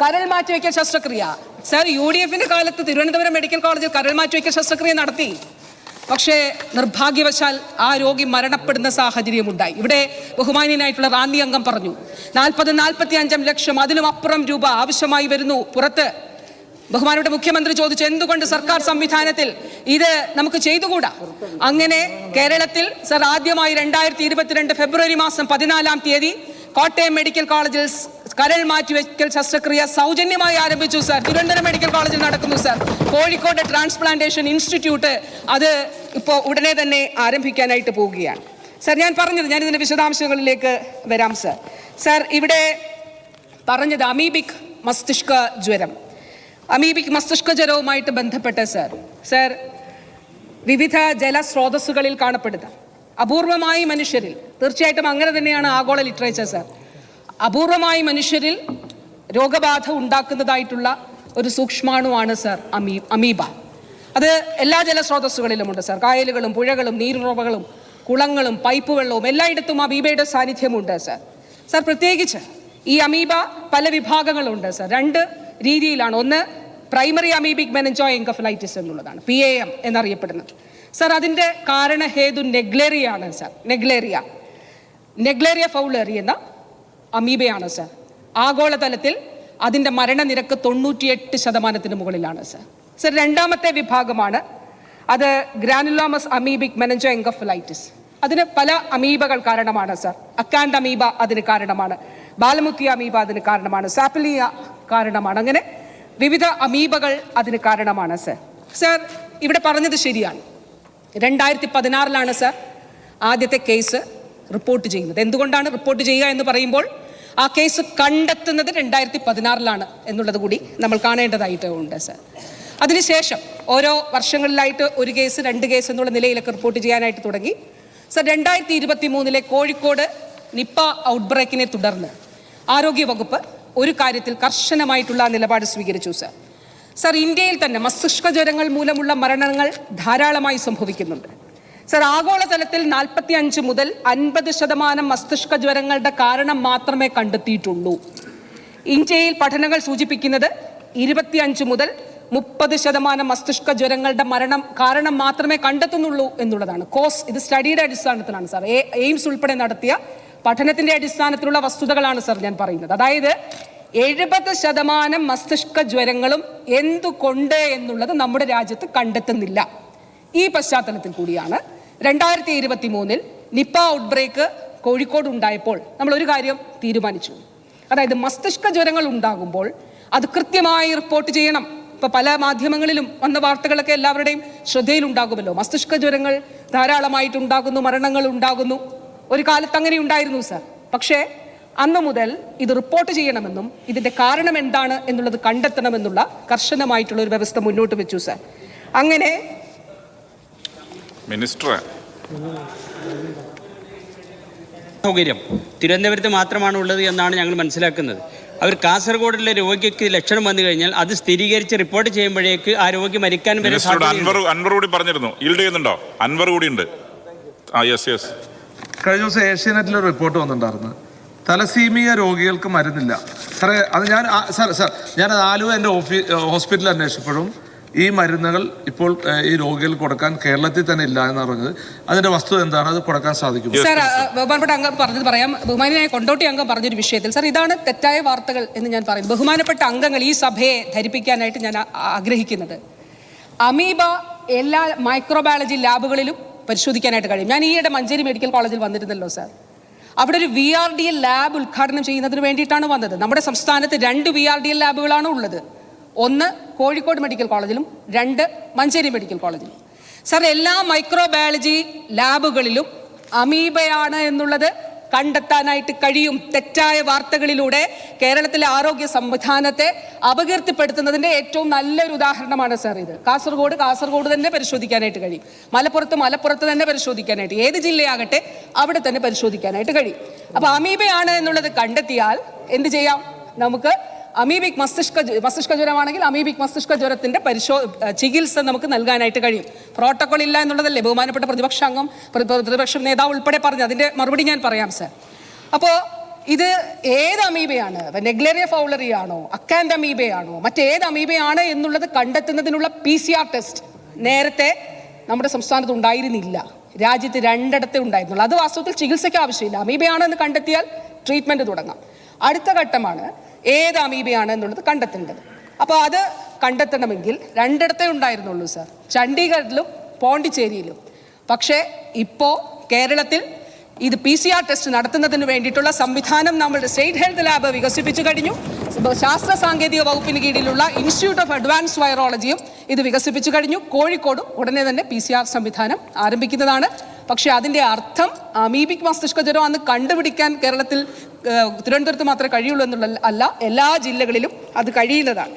കരൾ മാറ്റിവെക്കൽ ശസ്ത്രക്രിയ. സർ യു ഡി എഫിന്റെ കാലത്ത് തിരുവനന്തപുരം മെഡിക്കൽ കോളേജിൽ കരൾ മാറ്റിവെക്കൽ ശസ്ത്രക്രിയ നടത്തി. പക്ഷേ നിർഭാഗ്യവശാൽ ആ രോഗി മരണപ്പെടുന്ന സാഹചര്യമുണ്ടായി. ഇവിടെ ബഹുമാനീയനായിട്ടുള്ള റാന്നി അംഗം പറഞ്ഞു നാൽപ്പത് നാൽപ്പത്തി അഞ്ചം ലക്ഷം അതിലും അപ്പുറം രൂപ ആവശ്യമായി വരുന്നു. പുറത്ത് ബഹുമാനയുടെ മുഖ്യമന്ത്രി ചോദിച്ചു എന്തുകൊണ്ട് സർക്കാർ സംവിധാനത്തിൽ ഇത് നമുക്ക് ചെയ്തുകൂടാ? അങ്ങനെ കേരളത്തിൽ സർ ആദ്യമായി രണ്ടായിരത്തി ഇരുപത്തിരണ്ട് ഫെബ്രുവരി മാസം പതിനാലാം തീയതി കോട്ടയം മെഡിക്കൽ കോളേജിൽ കരൾ മാറ്റിവെക്കൽ ശസ്ത്രക്രിയ സൗജന്യമായി ആരംഭിച്ചു സാർ തിരുവനന്തപുരം മെഡിക്കൽ കോളേജിൽ നടക്കുന്നു സാർ കോഴിക്കോട് ട്രാൻസ്പ്ലാന്റേഷൻ ഇൻസ്റ്റിറ്റ്യൂട്ട് അത് ഇപ്പോൾ ഉടനെ തന്നെ ആരംഭിക്കാനായിട്ട് പോവുകയാണ്. സാർ ഞാൻ പറഞ്ഞത് ഞാൻ ഇതിന്റെ വിശദാംശങ്ങളിലേക്ക് വരാം സർ സാർ ഇവിടെ പറഞ്ഞത് അമീബിക് മസ്തിഷ്ക ജ്വരം. അമീബിക് മസ്തിഷ്ക ജ്വരവുമായിട്ട് ബന്ധപ്പെട്ട സർ സർ വിവിധ ജലസ്രോതസ്സുകളിൽ കാണപ്പെടുന്ന അപൂർവമായി മനുഷ്യരിൽ തീർച്ചയായിട്ടും അങ്ങനെ തന്നെയാണ് ആഗോള ലിറ്ററേച്ചർ സർ അപൂർവമായി മനുഷ്യരിൽ രോഗബാധ ഉണ്ടാക്കുന്നതായിട്ടുള്ള ഒരു സൂക്ഷ്മാണുവാണ് സർ അമീ അമീബ. അത് എല്ലാ ജലസ്രോതസ്സുകളിലുമുണ്ട് സർ. കായലുകളും പുഴകളും നീരുറവകളും കുളങ്ങളും പൈപ്പ് വെള്ളവും എല്ലായിടത്തും അമീബയുടെ സാന്നിധ്യമുണ്ട് സർ. സർ പ്രത്യേകിച്ച് ഈ അമീബ പല വിഭാഗങ്ങളുണ്ട് സർ. രണ്ട് രീതിയിലാണ്. ഒന്ന് പ്രൈമറി അമീബിക് മെനഞ്ചോ എൻകഫലൈറ്റിസ് എന്നുള്ളതാണ് പി എ എം എന്നറിയപ്പെടുന്നത്. സർ അതിന്റെ കാരണഹേതു നെഗ്ലേറിയ ആണ് സർ. നെഗ്ലേറിയ. നെഗ്ലേറിയ ഫൗളറി എന്ന അമീബയാണ് സർ. ആഗോളതലത്തിൽ അതിന്റെ മരണനിരക്ക് തൊണ്ണൂറ്റിയെട്ട് ശതമാനത്തിന് മുകളിലാണ് സർ. സർ രണ്ടാമത്തെ വിഭാഗമാണ് അത് ഗ്രാനുലോമസ് അമീബിക് മെനഞ്ചോ എൻകഫലൈറ്റിസ് അതിന് പല അമീബകൾ കാരണമാണ് സർ. അക്കാൻഡ് അമീബ അതിന് കാരണമാണ്. ബാലമുക്കി അമീബ അതിന് കാരണമാണ്. സാപ്പിലിയ കാരണമാണ്. അങ്ങനെ വിവിധ അമീബകൾ അതിന് കാരണമാണ് സർ. സർ ഇവിടെ പറഞ്ഞത് ശരിയാണ്. രണ്ടായിരത്തി പതിനാറിലാണ് സർ ആദ്യത്തെ കേസ് റിപ്പോർട്ട് ചെയ്യുന്നത്. എന്തുകൊണ്ടാണ് റിപ്പോർട്ട് ചെയ്യുക എന്ന് പറയുമ്പോൾ ആ കേസ് കണ്ടെത്തുന്നത് രണ്ടായിരത്തി പതിനാറിലാണ് എന്നുള്ളത് കൂടി നമ്മൾ കാണേണ്ടതായിട്ട് ഉണ്ട് സർ. അതിനുശേഷം ഓരോ വർഷങ്ങളിലായിട്ട് ഒരു കേസ് രണ്ട് കേസ് എന്നുള്ള നിലയിലൊക്കെ റിപ്പോർട്ട് ചെയ്യാനായിട്ട് തുടങ്ങി. സർ രണ്ടായിരത്തി ഇരുപത്തി മൂന്നിലെ കോഴിക്കോട് നിപ്പ ഔട്ട്ബ്രേക്കിനെ തുടർന്ന് ആരോഗ്യവകുപ്പ് ഒരു കാര്യത്തിൽ കർശനമായിട്ടുള്ള നിലപാട് സ്വീകരിച്ചു സർ. സർ ഇന്ത്യയിൽ തന്നെ മസ്തിഷ്ക ജ്വരങ്ങൾ മൂലമുള്ള മരണങ്ങൾ ധാരാളമായി സംഭവിക്കുന്നുണ്ട്. സർ ആഗോളതലത്തിൽ നാൽപ്പത്തി അഞ്ച് മുതൽ അൻപത് ശതമാനം മസ്തിഷ്ക ജ്വരങ്ങളുടെ കാരണം മാത്രമേ കണ്ടെത്തിയിട്ടുള്ളൂ. ഇന്ത്യയിൽ പഠനങ്ങൾ സൂചിപ്പിക്കുന്നത് ഇരുപത്തിയഞ്ച് മുതൽ മുപ്പത് ശതമാനം മസ്തിഷ്ക ജ്വരങ്ങളുടെ മരണം കാരണം മാത്രമേ കണ്ടെത്തുന്നുള്ളൂ എന്നുള്ളതാണ്. കോസ് ഇത് സ്റ്റഡിയുടെ അടിസ്ഥാനത്തിലാണ് സാർ. എയിംസ് ഉൾപ്പെടെ നടത്തിയ പഠനത്തിന്റെ അടിസ്ഥാനത്തിലുള്ള വസ്തുതകളാണ് സാർ ഞാൻ പറയുന്നത്. അതായത് എഴുപത് ശതമാനം മസ്തിഷ്ക ജ്വരങ്ങളും എന്തുകൊണ്ട് എന്നുള്ളത് നമ്മുടെ രാജ്യത്ത് കണ്ടെത്തുന്നില്ല. ഈ പശ്ചാത്തലത്തിൽ കൂടിയാണ് രണ്ടായിരത്തി ഇരുപത്തി മൂന്നിൽ നിപ്പ ഔട്ട്ബ്രേക്ക് കോഴിക്കോട് ഉണ്ടായപ്പോൾ നമ്മൾ ഒരു കാര്യം തീരുമാനിച്ചു. അതായത് മസ്തിഷ്ക ജ്വരങ്ങൾ ഉണ്ടാകുമ്പോൾ അത് കൃത്യമായി റിപ്പോർട്ട് ചെയ്യണം. ഇപ്പൊ പല മാധ്യമങ്ങളിലും വന്ന വാർത്തകളൊക്കെ എല്ലാവരുടെയും ശ്രദ്ധയിലുണ്ടാകുമല്ലോ. മസ്തിഷ്ക ജ്വരങ്ങൾ ധാരാളമായിട്ട് ഉണ്ടാകുന്നു മരണങ്ങൾ ഉണ്ടാകുന്നു. ഒരു കാലത്ത് അങ്ങനെ ഉണ്ടായിരുന്നു സർ പക്ഷേ അന്ന് മുതൽ ഇത് റിപ്പോർട്ട് ചെയ്യണമെന്നും ഇതിന്റെ കാരണം എന്താണ് എന്നുള്ളത് കണ്ടെത്തണമെന്നുള്ള കർശനമായിട്ടുള്ള ഒരു വ്യവസ്ഥ മുന്നോട്ട് വെച്ചു സർ അങ്ങനെ മിനിസ്റ്ററെ. സൗകര്യം. തിരുവനന്തപുരത്ത് മാത്രമാണ് ഉള്ളത് എന്നാണ് ഞങ്ങൾ മനസ്സിലാക്കുന്നത്. അവർ കാസർഗോഡിലെ രോഗിക്ക് ലക്ഷണം വന്നു കഴിഞ്ഞാൽ അത് സ്ഥിരീകരിച്ച് റിപ്പോർട്ട് ചെയ്യുമ്പോഴേക്ക് ആ രോഗി മരിക്കാൻ വരെ അൻവർ അൻവർ കൂടി പറഞ്ഞിരുന്നു. ഈൽഡ് ചെയ്യുന്നുണ്ടോ? അൻവർ കൂടി ഉണ്ട് ആ യെസ് യെസ് കഴിഞ്ഞ ദിവസം ഏഷ്യാനെറ്റിൽ ഒരു റിപ്പോർട്ട് വന്നിട്ടുണ്ടായിരുന്നു. തലസീമിയ രോഗികൾക്ക് മരുന്നില്ല. സാറേ അത് ഞാൻ സാർ സാർ ഞാൻ ആലുവ എന്റെ ഓഫീ ഹോസ്പിറ്റലിൽ അന്വേഷിച്ചപ്പോഴും ഈ മരുന്നുകൾ ഇപ്പോൾ ഈ രോഗികൾ കൊടുക്കാൻ കേരളത്തിൽ തന്നെ ഇല്ല എന്ന് പറഞ്ഞത്. അതിന്റെ വസ്തുത എന്താണ്? അത് കൊടുക്കാൻ സാധിക്കും സാർ ബഹുമാനപ്പെട്ട അംഗം പറഞ്ഞത് പറയാം. ബഹുമാനായ കൊണ്ടോട്ടി അംഗം പറഞ്ഞൊരു വിഷയത്തിൽ സാർ ഇതാണ് തെറ്റായ വാർത്തകൾ എന്ന് ഞാൻ പറയും. ബഹുമാനപ്പെട്ട അംഗങ്ങൾ ഈ സഭയെ ധരിപ്പിക്കാനായിട്ട് ഞാൻ ആഗ്രഹിക്കുന്നത്. അമീബ എല്ലാ മൈക്രോബയോളജി ലാബുകളിലും പരിശോധിക്കാനായിട്ട് കഴിയും. ഞാൻ ഈയിടെ മഞ്ചേരി മെഡിക്കൽ കോളേജിൽ വന്നിരുന്നല്ലോ സാർ. അവിടെ ഒരു V R D L lab ഉദ്ഘാടനം ചെയ്യുന്നതിന് വേണ്ടിയിട്ടാണ് വന്നത്. നമ്മുടെ സംസ്ഥാനത്ത് രണ്ട് വി ആർ ഡി എൽ ലാബുകളാണ് ഉള്ളത്. ഒന്ന് കോഴിക്കോട് മെഡിക്കൽ കോളേജിലും രണ്ട് മഞ്ചേരി മെഡിക്കൽ കോളേജിലും. സാർ എല്ലാ മൈക്രോബയോളജി ലാബുകളിലും അമീബയാണ് എന്നുള്ളത് കണ്ടെത്താനായിട്ട് കഴിയും തെറ്റായ വാർത്തകളിലൂടെ കേരളത്തിലെ ആരോഗ്യ സംവിധാനത്തെ അപകീർത്തിപ്പെടുത്തുന്നതിന്റെ ഏറ്റവും നല്ലൊരു ഉദാഹരണമാണ് സാർ ഇത്. കാസർഗോഡ് കാസർഗോഡ് തന്നെ പരിശോധിക്കാനായിട്ട് കഴിയും. മലപ്പുറത്ത് മലപ്പുറത്ത് തന്നെ പരിശോധിക്കാനായിട്ട് ഏത് ജില്ലയാകട്ടെ അവിടെ തന്നെ പരിശോധിക്കാനായിട്ട് കഴിയും. അപ്പോൾ അമീബയാണ് എന്നുള്ളത് കണ്ടെത്തിയാൽ എന്ത് ചെയ്യാം? നമുക്ക് അമീബിക് മസ്തിഷ്ക മസ്തിഷ്ക ജ്വരമാണെങ്കിൽ അമീബിക് മസ്തിഷ്ക ജ്വരത്തിന്റെ പരിശോ ചികിത്സ നമുക്ക് നൽകാനായിട്ട് കഴിയും. പ്രോട്ടോകോൾ ഇല്ല എന്നുള്ളതല്ലേ? ബഹുമാനപ്പെട്ട പ്രതിപക്ഷ അംഗം പ്ര- പ്ര- പ്രതിപക്ഷ നേതാവ് ഉൾപ്പെടെ പറഞ്ഞു. അതിന്റെ മറുപടി ഞാൻ പറയാം സർ അപ്പോൾ ഇത് ഏത് അമീബയാണ്? നെഗ്ലേറിയ ഫൗളറി ആണോ? അക്കാൻഡ് അമീബയാണോ? മറ്റേത് അമീബയാണ് എന്നുള്ളത് കണ്ടെത്തുന്നതിനുള്ള പി സി ആർ ടെസ്റ്റ് നേരത്തെ നമ്മുടെ സംസ്ഥാനത്ത് ഉണ്ടായിരുന്നില്ല. രാജ്യത്ത് രണ്ടിടത്തേ ഉണ്ടായിരുന്നുള്ളൂ. അത് വാസ്തവത്തിൽ ചികിത്സയ്ക്ക് ആവശ്യമില്ല. അമീബയാണെന്ന് കണ്ടെത്തിയാൽ ട്രീറ്റ്മെന്റ് തുടങ്ങാം. അടുത്ത ഘട്ടമാണ് ഏത് അമീബയാണ് എന്നുള്ളത് കണ്ടെത്തേണ്ടത്. അപ്പോൾ അത് കണ്ടെത്തണമെങ്കിൽ രണ്ടിടത്തേ ഉണ്ടായിരുന്നുള്ളൂ സാർ ചണ്ഡീഗഡിലും പോണ്ടിച്ചേരിയിലും. പക്ഷേ ഇപ്പോൾ കേരളത്തിൽ ഇത് പി സി ആർ ടെസ്റ്റ് നടത്തുന്നതിന് വേണ്ടിയിട്ടുള്ള സംവിധാനം നമ്മളുടെ സ്റ്റേറ്റ് ഹെൽത്ത് ലാബ് വികസിപ്പിച്ചു കഴിഞ്ഞു. ശാസ്ത്ര സാങ്കേതിക വകുപ്പിന് കീഴിലുള്ള ഇൻസ്റ്റിറ്റ്യൂട്ട് ഓഫ് അഡ്വാൻസ് വൈറോളജിയും ഇത് വികസിപ്പിച്ചു കഴിഞ്ഞു. കോഴിക്കോടും ഉടനെ തന്നെ പി സി ആർ സംവിധാനം ആരംഭിക്കുന്നതാണ്. പക്ഷേ അതിന്റെ അർത്ഥം അമീബിക് മസ്തിഷ്ക ജ്വരം അന്ന് കണ്ടുപിടിക്കാൻ കേരളത്തിൽ തിരുവനന്തപുരത്ത് മാത്രമേ കഴിയുള്ളൂ എന്നുള്ള അല്ല എല്ലാ ജില്ലകളിലും അത് കഴിയുന്നതാണ്.